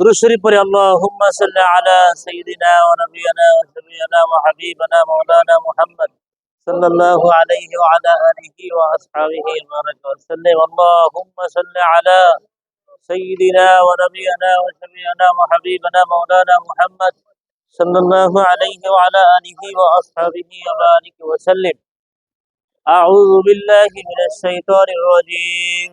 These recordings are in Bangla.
درود پر اللهم صل على سيدنا ونبينا نبینا وحبيبنا مولانا محمد صلى الله عليه وعلى آله وأصحابه و وسلم اللهم صل على سيدنا ونبينا نبینا وحبيبنا مولانا محمد صلى الله عليه وعلى آله وأصحابه و وسلم. أعوذ بالله من الشيطان الرجيم.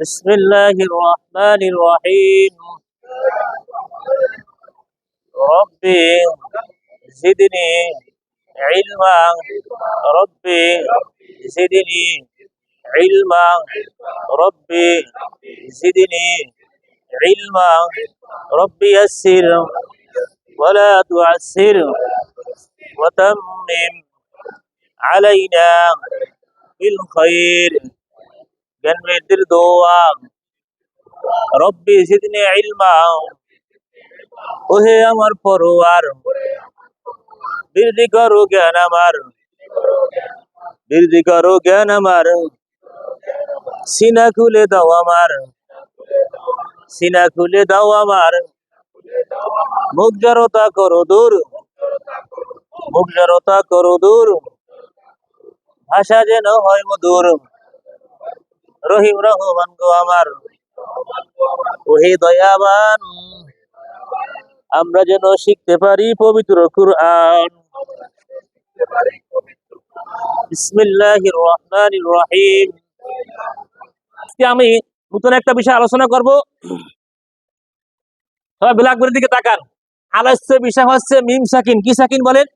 بسم الله الرحمن الرحيم. ربي زدني علما. ربي زدني علما. ربي زدني علما. ربي يسر ولا تعسر وتمم علينا بالخير. জ্ঞানবৃদ্ধির দোয়া রব্বি জিদনি ইলমা ওহে আমার পরোয়ার বৃদ্ধি করো জ্ঞান আমার বৃদ্ধি করো জ্ঞান আমার সিনা খুলে দাও আমার সিনা খুলে দাও আমার মুখ জড়তা করো দূর মুখ জড়তা করো দূর ভাষা যেন হয় মধুর রহিম রহমান গো আমার। ওহে দয়াবান, আমরা যেন শিখতে পারি পবিত্র কুরআন। বিসমিল্লাহির রহমানির রহিম। আমি নতুন একটা বিষয় আলোচনা করব। সবাই ব্ল্যাকবোর্ডের দিকে তাকান। আলোচ্য বিষয় হচ্ছে মিম সাকিন। কি সাকিন বলেন?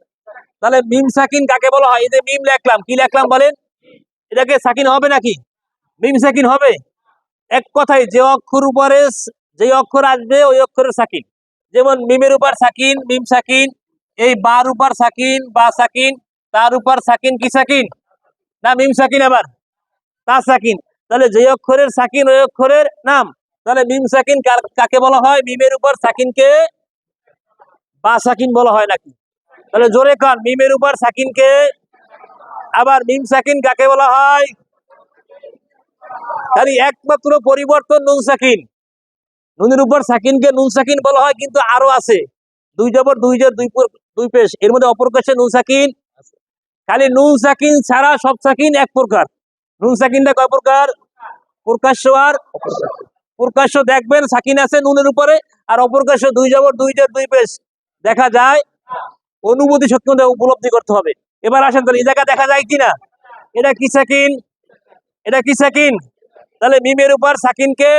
তাহলে মিম সাকিন কাকে বলা হয়? এই যে মিম লেখলাম, কি লেখলাম বলেন? এটাকে সাকিন হবে নাকি? মিম সাকিন হবে। এক কথায় যে অক্ষর উপরে যে অক্ষর আসবে ওই অক্ষরের সাকিন। যেমন মিমের উপর সাকিন, মিম সাকিন, এই বার উপর সাকিন, বা সাকিন, তার উপর সাকিন কি সাকিন? না মিম সাকিন আবার তা সাকিন। তাহলে যে অক্ষরের সাকিন ওই অক্ষরের নাম। তাহলে মিম সাকিন কাকে বলা হয়? মিমের উপর সাকিনকে বা সাকিন বলা হয় নাকি? তাহলে জোরে কান মিমের উপর সাকিনকে, আবার মিম সাকিন কাকে বলা হয়? খালি একমাত্র পরিবর্তন নুন সাকিন। নুনের উপর সাকিনকে নুন সাকিন বলা হয়, কিন্তু আরও আছে। দুই জবর, দুই জের, দুই দুই পেশ। এর মধ্যে অপরকাশে নুন সাকিন খালি নুন সাকিন ছাড়া সব সাকিন এক প্রকার। নুন সাকিনটা কয় প্রকার? প্রকাশ্য আর প্রকাশ্য দেখবেন সাকিন আছে নুনের উপরে, আর অপরকাশ্য দুই জবর, দুই জের, দুই পেশ। দেখা যায়, অনুভূতি শক্তি উপলব্ধি করতে হবে। এবার আসেন তাহলে, এই জায়গা দেখা যায় কিনা? এটা কি সাকিন? এটা কি সাকিন? তাহলে মিমের উপর সাকিনকে,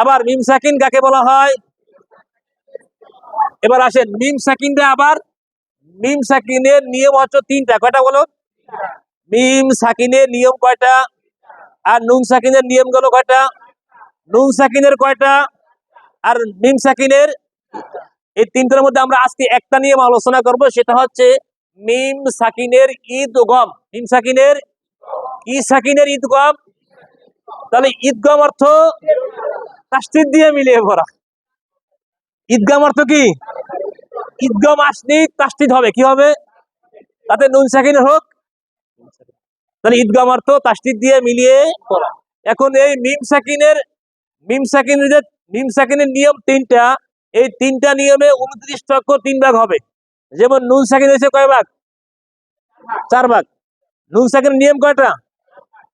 আবার মিম সাকিন কাকে বলা হয়? এবার আসেন, মিম সাকিনটা আবার, মিম সাকিনের নিয়ম হচ্ছে তিনটা, কয়টা বলো? মিম সাকিনের নিয়ম কয়টা? আর নুন সাকিনের নিয়মগুলো কয়টা? নুন সাকিনের কয়টা? আর মিম সাকিনের, এই তিনটার মধ্যে আমরা আজকে একটা নিয়ম আলোচনা করব, সেটা হচ্ছে মিম সাকিনের ঈদ গম। মিম সাকিনের ই সাকিনের ঈদগম তাহলে ঈদগম অর্থ তাস্তির দিয়ে মিলিয়ে পড়া ঈদগাম অর্থ কি? ঈদগম আসনি তাস্তিদ হবে। কি হবে? তাতে নুন সাকিনের হোক। তাহলে ঈদগাম অর্থ তাস্তিদ দিয়ে মিলিয়ে পড়া এখন এই মিম সাকিনের মিম সাকিনের যে, মিম সাকিনের নিয়ম তিনটা। এই তিনটা নিয়মে উনত্রিশ অক্ষর তিন ভাগ হবে। যেমন নুন সাকিন হয়েছে কয় ভাগ? চার ভাগ। নুন সাকিনের নিয়ম কয়টা?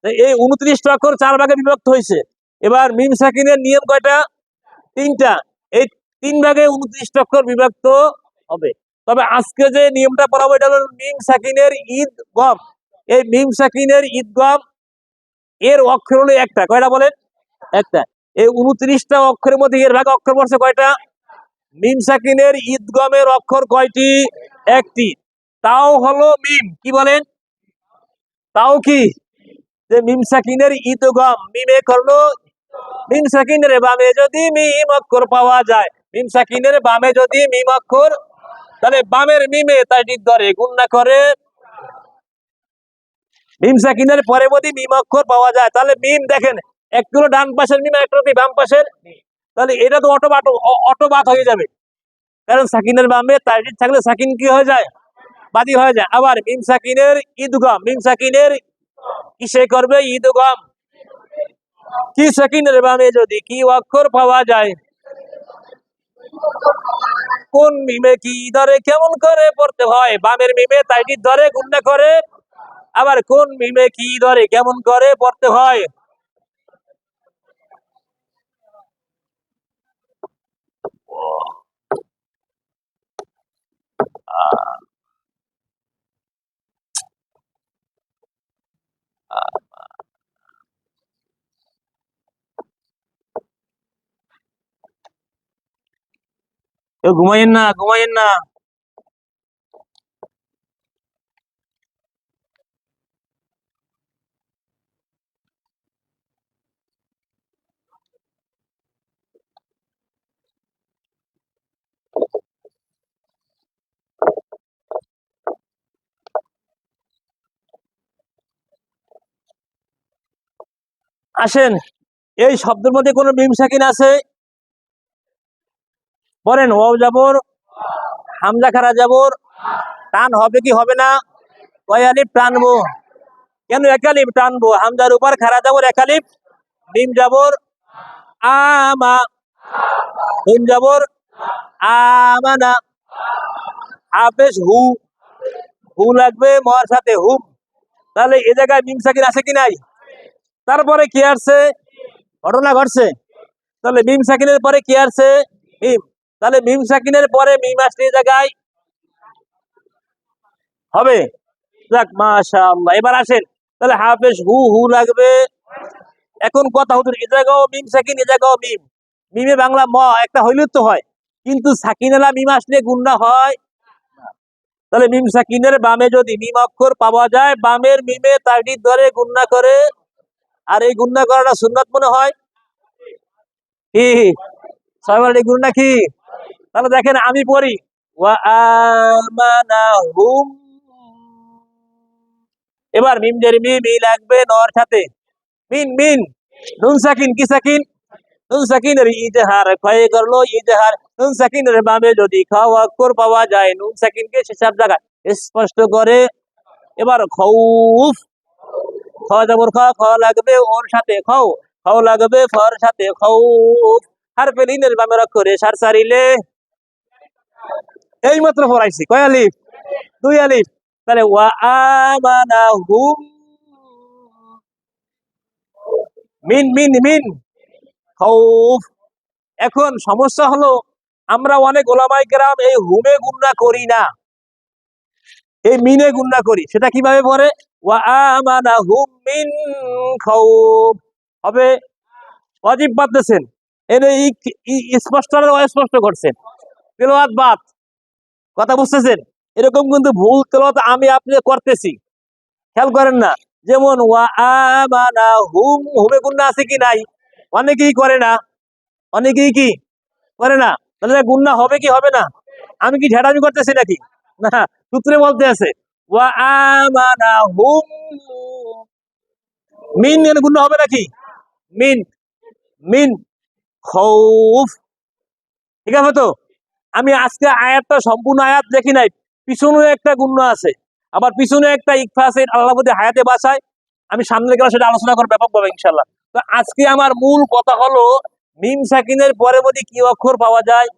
এই উনত্রিশ অক্ষর চার ভাগে বিভক্ত হয়েছে। এবার মিম সাকিনের নিয়ম কয়টা? তিনটা। এই তিন ভাগে উনত্রিশ অক্ষর বিভক্ত হবে। তবে আজকে যে নিয়মটা পড়াবো এটা হলো মিম সাকিনের ঈদ গম। এই মিম সাকিনের ঈদ গম, এর অক্ষর হলো একটা। কয়টা বলেন? একটা। এই উনত্রিশটা অক্ষরের মধ্যে এর ভাগে অক্ষর পড়ছে কয়টা? মিম সাকিনের ঈদ গমের অক্ষর কয়টি? একটি। তাও হলো মিম। কি বলেন? তাও কি? যে মিম সাকিনের ঈদগম মিমে করল। মিম সাকিনের বামে যদি মিম অক্ষর পাওয়া যায়, মিম সাকিনের বামে যদি মিম অক্ষর, তাহলে বামের মিমে তাই ধরে গুণ না করে। মিম সাকিনের পরে যদি মিম অক্ষর পাওয়া যায়, তাহলে মিম দেখেন একটু হলো ডান পাশের মিম একটু হলো বাম পাশের? তাহলে এটা তো অটো বাট অটো বাদ হয়ে যাবে। কারণ সাকিনের বামে তাইজিদ থাকলে সাকিন কি হয়ে যায়? বাদি হয়ে যায়। আবার মিম সাকিনের ঈদগম মিম সাকিনের কিসে করবে ঈদগম কি সেকেন্ডের বামে যদি? কি অক্ষর পাওয়া যায়? কোন মিমে কি ধরে? কেমন করে পড়তে হয়? বামের মিমে তাইটি ধরে গুন্ডা করে। আবার কোন মিমে কি ধরে? কেমন করে পড়তে হয়? কেউ ఏ గుమయ్యన్న గుమయ్యన్న আসেন। এই শব্দের মধ্যে কোনো মিম সাকিন আছে? বলেন ও যাবর হামজা খারা যাবর টান হবে কি হবে না? কয়ালিপ টানবো। কেন একালিপ টানবো? হামজার উপর খারা যাবর একালিপ ডিম যাবর আমা, হুম যাবর আমানা, হাফেজ হু হু লাগবে মর সাথে হুম। তাহলে এ জায়গায় মিম সাকিন আছে কি নাই? তারপরে কি আসছে? ঘটনা ঘটছে। তাহলে মিম সাকিনের পরে কি আসছে? মিম তাহলে মিম সাকিনের পরে মিম এই জায়গায়। হবে? যাক, মাশাআল্লাহ। এবার আসেন। তাহলে হাফেজ হু হু লাগবে। এখন কথা হুজুর, এ জায়গাও মিম সাকিন এ জায়গাও মিম মিমে বাংলা ম, একটা হইলেও তো হয়। কিন্তু সাকিনেলা মিম আসলে গুন্ডা হয়। তাহলে মিম সাকিনের বামে যদি মিম অক্ষর পাওয়া যায়, বামের মিমে তাগিদ ধরে গুন্না করে। আর এই গুন্না করাটা সুন্নাত মনে হয়? কি? কি? তাহলে দেখেন, আমি পড়ি। এবার মিম দের মি মি লাগবে নর সাথে। মিন মিন। নুন সাকিন, কি সাকিন? নুন সাকিনের ইজহার ক্ষয় করল ইজহার। নুন সাকিনের বামে যদি খাওয়া অক্ষর পাওয়া যায়। নুন সাকিনকে সেসব জায়গায় স্পষ্ট করে। এবার খৌফ। খ জবর খ খ লাগবে ওর সাথে খাও। খাও লাগবে ফর সাথে খৌফ আর পেলিনের বামে অক্ষরে সার সারিলে। এই মাত্র পড়াইছি কয় আলিফ? দুই আলিফ। তাহলে ওয়া আমানাহুম মিন মিন মিন। খৌফ এখন সমস্যা হলো, আমরা অনেক ওলামাই গ্রাম এই হুমে গুন্না করি না। এই মিনে গুন্না করি। সেটা কীভাবে পড়ে? হবে? অজিব বাদতেছেন এর এই স্পষ্ট অস্পষ্ট করছেন। তেলাওয়াত বাদ। কথা বুঝতেছেন? এরকম কিন্তু ভুল তেলাওয়াত আমি আপনি করতেছি। খেয়াল করেন না। যেমন, ওয়া আমানা হুম হুমে গুন্না আছে কি নাই? অনেকেই করে না। অনেকেই কি করে না? তাহলে গুন্না হবে কি, হবে না? আমি কি ঝেড়ামি করতেছি নাকি? না, সূত্রে বলতে আছে। ওয়া আমানা হুম মিন এর গুন্না হবে নাকি? মিন। মিন। খৌফ। ঠিক আছে তো? আমি আজকে আয়াতটা সম্পূর্ণ আয়াত দেখি নাই। পিছনে একটা গুণ্য আছে। আবার পিছনে একটা ইকফা আছে আল্লাহ হায়াতে বাসায়। আমি সামনে গেলে সেটা আলোচনা করব ব্যাপকভাবে ইনশাল্লাহ তো আজকে আমার মূল কথা হলো, মিম সাকিনের পরে মধ্যে কি অক্ষর পাওয়া যায়?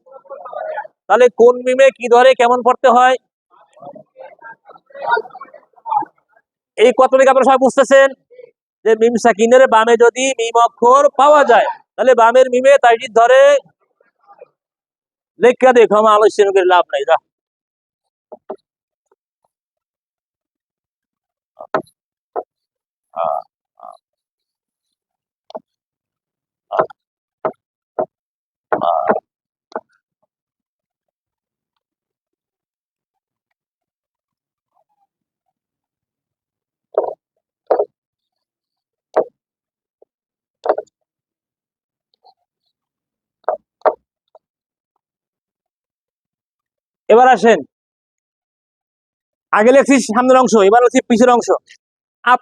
তাহলে কোন মিমে কি ধরে, কেমন পড়তে হয়? এই কথাটাকে আপনারা সবাই বুঝতেছেন? যে মিম সাকিনের বামে যদি মিম অক্ষর পাওয়া যায়, তাহলে বামের মিমে তাইটি ধরে। লেখা দেখো, আমার আলোচনা লাভ নাই, যা। এবার আসেন। আগে লেখছি সামনের অংশ, এবার লেখছি পিছের অংশ। আপ।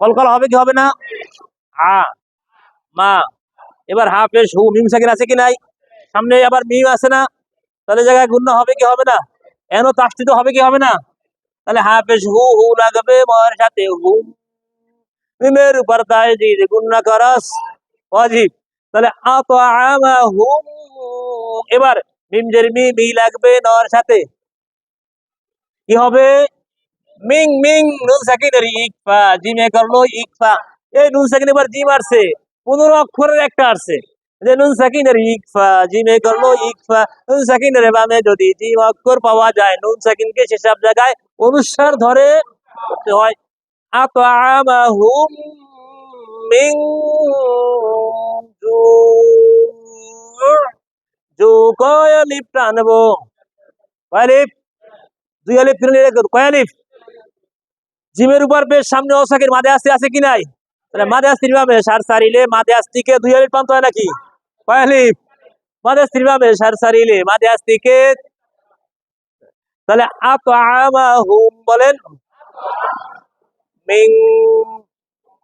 কলকল হবে কি হবে না? আ। মা। এবার হা পেশ হু, মিম সাকিন আছে কি নাই? সামনে আবার মিম আছে না? তাহলে জায়গায় গুণ হবে কি হবে না? এন তাস্তিত হবে কি হবে না? তাহলে হা পেশ হু হু লাগবে মর সাথে, হু। মিমের উপর তাজদিদ গুণনা করস। ওয়াজিব তাহলে আ হু। এবার মিম মি মি লাগবে নর সাথে। কি হবে? মিং মিং, নুন সাকিনের ইকফা, জিমে করল ইকফা। এই নুন সাকিন এবার জিম আসছে পনেরো অক্ষরের একটা আসছে যে নুন সাকিনের ইকফা, জিমে করল ইকফা। নুন সাকিনের বামে যদি জিম অক্ষর পাওয়া যায়, নুন সাকিনকে সেসব জায়গায় অনুসার ধরে করতে হয়। আতআমাহুম মিং জু' কয় লিপ দুই আলিফ তিন আলিফ আলিফ? জিমের উপর বেশ সামনে অসাকের মাঝে আসতে আছে কি নাই? তাহলে মাঝে আসতির ভাবে, সার সারিলে মাঝে আসতিকে দুই আলিফ পান্ত হয় নাকি? কয় আলিফ? মাঝে আসতির ভাবে, সার সারিলে মাঝে আসতিকে তাহলে আত হুম বলেন, মিং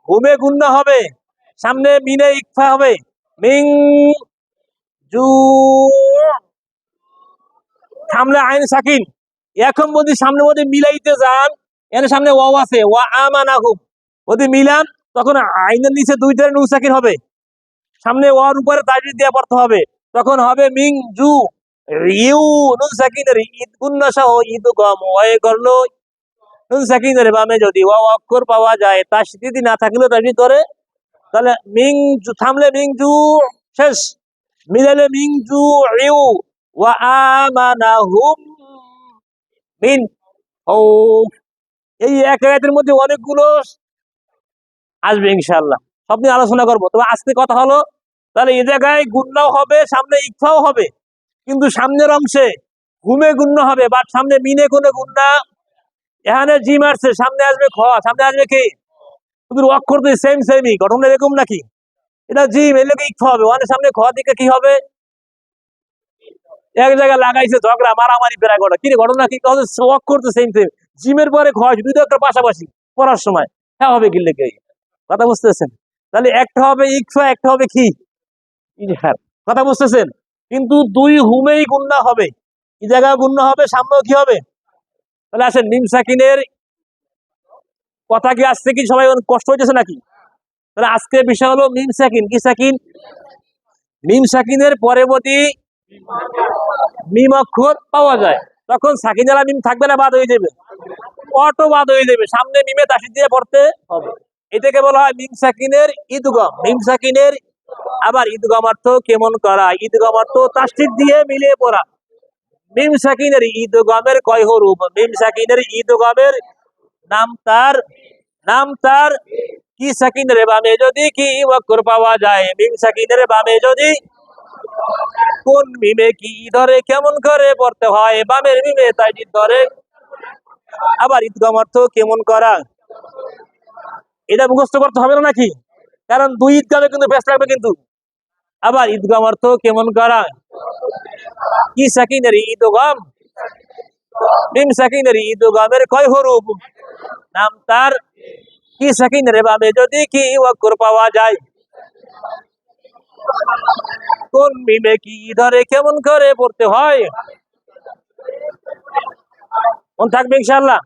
হুমে গুন্না হবে, সামনে মিনে ইকফা হবে, মিং থামলে আইন সাকিন এখন যদি সামনে মধ্যে মিলাইতে যান, এর সামনে ওয়াও আছে, ওয়া আমানাহুম যদি মিলান, তখন আইনের নিচে দুইটা নুন সাকিন হবে। সামনে ওয়ার উপরে তাজরিদ দিয়ে পড়তে হবে। তখন হবে মিং জু। ইউ নুন সাকিনের ঈদ গুন্না সহ ঈদ গম ওয়ে করল নুন সাকিনের বামে যদি ওয়া অক্ষর পাওয়া যায় তার স্মৃতি না থাকলেও তাজরিদ করে তাহলে মিং থামলে মিং জু, শেষ। মিলালে মিং জু ইউ ওয়া আমানাহুম মিন ও এই এক আয়াতের মধ্যে অনেকগুলো আসবে ইনশাআল্লাহ। সব নিয়ে আলোচনা করব। তবে আজকে কথা হলো, তাহলে এই জায়গায় গুন্নাও হবে, সামনে ইকফাও হবে। কিন্তু সামনের অংশে ঘুমে গুণ্য হবে বাট সামনে মিনে কোনো গুন্না এখানে জিম আসছে, সামনে আসবে খ সামনে আসবে কি? কিন্তু অক্ষর তো সেম সেমই ঘটনা এরকম নাকি? এটা জিম লোকে ইকফা হবে ওখানে সামনে খ দিকে কি হবে? এক জায়গায় লাগাইছে ঝগড়া, মারামারি বেড়া করা কি ঘটনা কি? তাহলে অক্ষর তো সেম সেম জিমের পরে খ দুই অক্ষর পাশাপাশি পড়ার সময়। হ্যাঁ হবে কি লেগে? কথা বুঝতেছেন? তাহলে একটা হবে ইকফা, একটা হবে কি? কথা বুঝতেছেন? কিন্তু দুই হুমেই গুন্না হবে। কি জায়গায় গুন্না হবে, সামনেও কি হবে? তাহলে আসেন, নিম সাকিনের কথা কি আসছে কি? সবাই কষ্ট হইতেছে নাকি? তাহলে আজকের বিষয় হলো মিম সাকিন। কি সাকিন? মিম সাকিনের পরবর্তী মিম অক্ষর পাওয়া যায়। তখন সাকিন আলা মিম থাকবে না, বাদ হয়ে যাবে। অটো বাদ হয়ে যাবে। সামনে মিমে তাসি দিয়ে পড়তে হবে। এটাকে বলা হয় মিম সাকিনের ঈদগম মিম সাকিনের আবার ঈদগম অর্থ কেমন করা? ঈদগম অর্থ তাসিদ দিয়ে মিলিয়ে পড়া। মিম সাকিনের ঈদগমের কয় রূপ মিম সাকিনের ঈদগমের নাম তার নাম তার কি সাকিনের বামে যদি কি অক্ষর পাওয়া যায়? মিম সাকিনের বামে যদি কোন মিমে কি ধরে, কেমন করে পড়তে হয়? বামের মিমে তাই ধরে। আবার ঈদগম অর্থ কেমন করা? এটা মুখস্থ করতে হবে না নাকি? কারণ দুই ঈদগামে কিন্তু ব্যস্ত লাগবে কিন্তু। আবার ঈদগাম অর্থ কেমন করা? কি সাকিনের ঈদগম? মিম সাকিনের ঈদগমের কয় হরুপ নাম তার কি সাকিনের বামে যদি কি অক্ষর পাওয়া যায় কোন মিমে কি ধরে কেমন করে পড়তে হয় মন থাকবে ইনশাল্লাহ